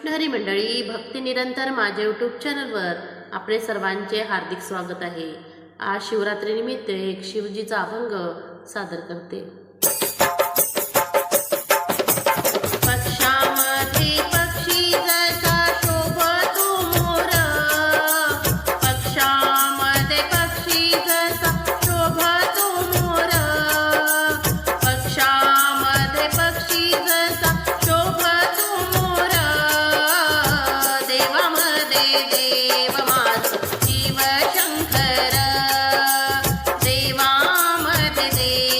कृष्णहरी मंडळी भक्ती निरंतर माझ्या यूट्यूब चॅनलवर आपले सर्वांचे हार्दिक स्वागत आहे. आज शिवरात्रीनिमित्त एक शिवजीचा अभंग सादर करते. see.